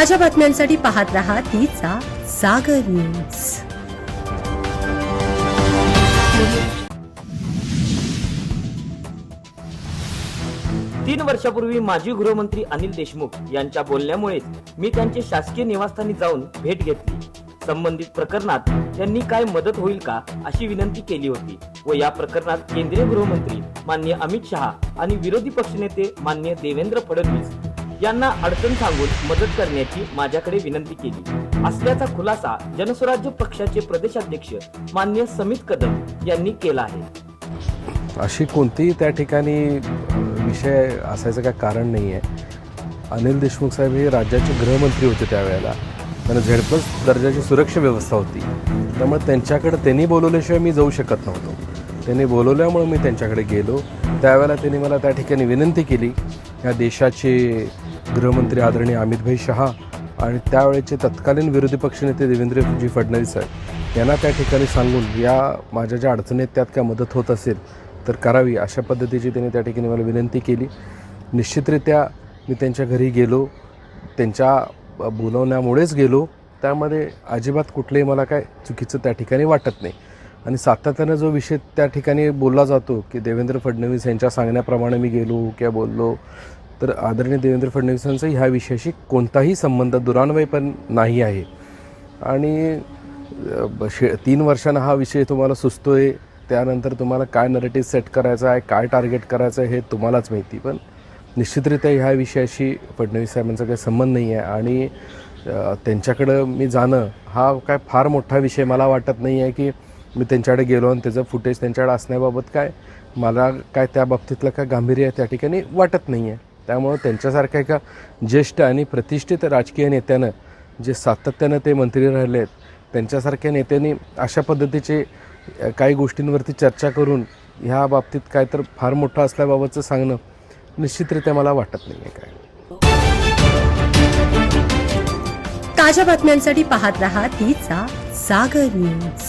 ताज्या बातम्यांसाठी पाहत रहा तिचा सागर न्यूज. तीन वर्षापूर्वी माजी गृहमंत्री अनिल देशमुख यांच्या बोलण्यामुळेच मी त्यांचे शासकीय निवासस्थानी जाऊन भेट घेतली. संबंधित प्रकरणात त्यांनी काय मदत होईल का अशी विनंती केली होती व या प्रकरणात केंद्रीय गृहमंत्री मान्य अमित शहा आणि विरोधी पक्षनेते मान्य देवेंद्र फडणवीस यांना अडचण सांगून मदत करण्याची माझ्याकडे विनंती केली. असल्याचा खुलासा जनस्वराज्य पक्षाचे प्रदेशाध्यक्ष मान्य समित कदम यांनी केला आहे. अशी कोणतीही त्या ठिकाणी विषय असायचं काय कारण नाही आहे अनिल देशमुख साहेब हे राज्याचे गृहमंत्री होते त्यावेळेला. त्यांना झेडपस दर्जाची सुरक्षा व्यवस्था होती. त्यामुळे त्यांच्याकडे त्यांनी बोलवल्याशिवाय मी जाऊ शकत नव्हतो. त्यांनी बोलवल्यामुळे मी त्यांच्याकडे गेलो. त्यावेळेला त्यांनी मला त्या ठिकाणी विनंती केली या देशाचे गृहमंत्री आदरणीय अमितभाई शहा आणि त्यावेळेचे तत्कालीन विरोधी पक्षनेते देवेंद्रजी फडणवीस साहेब यांना त्या ठिकाणी सांगून या माझ्या ज्या अडचणी आहेत त्यात काय मदत होत असेल तर करावी अशा पद्धतीची त्यांनी त्या ठिकाणी मला विनंती केली. निश्चितरित्या मी त्यांच्या घरी गेलो त्यांच्या बोलवण्यामुळेच गेलो. त्यामध्ये अजिबात कुठलंही मला काय चुकीचं त्या ठिकाणी वाटत नाही. आणि सातत्यानं जो विषय त्या ठिकाणी बोलला जातो की देवेंद्र फडणवीस यांच्या सांगण्याप्रमाणे मी गेलो किंवा बोललो तर आदरणीय देवेंद्र फडणवीसांचा ह्या विषयाशी कोणताही संबंध दुरान्वय पण नाही आहे. आणि ब- शे तीन वर्षांना हा विषय तुम्हाला सुचतो आहे त्यानंतर तुम्हाला काय नरेटिव्ह सेट करायचं आहे काय टार्गेट करायचं आहे हे तुम्हालाच माहिती. पण निश्चितरित्या ह्या विषयाशी फडणवीस साहेबांचा काही संबंध नाही आहे आणि त्यांच्याकडं मी जाणं हा काय फार मोठा विषय मला वाटत नाही आहे की मी त्यांच्याकडे गेलो आणि त्याचं फुटेज त्यांच्याकडे असण्याबाबत काय मला काय त्या बाबतीतलं काय गांभीर्य त्या ठिकाणी वाटत नाही आहे. त्यामुळं त्यांच्यासारख्या एका ज्येष्ठ आणि प्रतिष्ठित राजकीय नेत्यानं जे सातत्यानं ते मंत्री राहिले आहेत त्यांच्यासारख्या नेत्यांनी अशा पद्धतीचे काही गोष्टींवरती चर्चा करून ह्या बाबतीत काय तर फार मोठं असल्याबाबतचं सांगणं निश्चितरित्या मला वाटत नाही आहे काय. ताज्या बातम्यांसाठी पाहत रहा तीचा सागर न्यूज.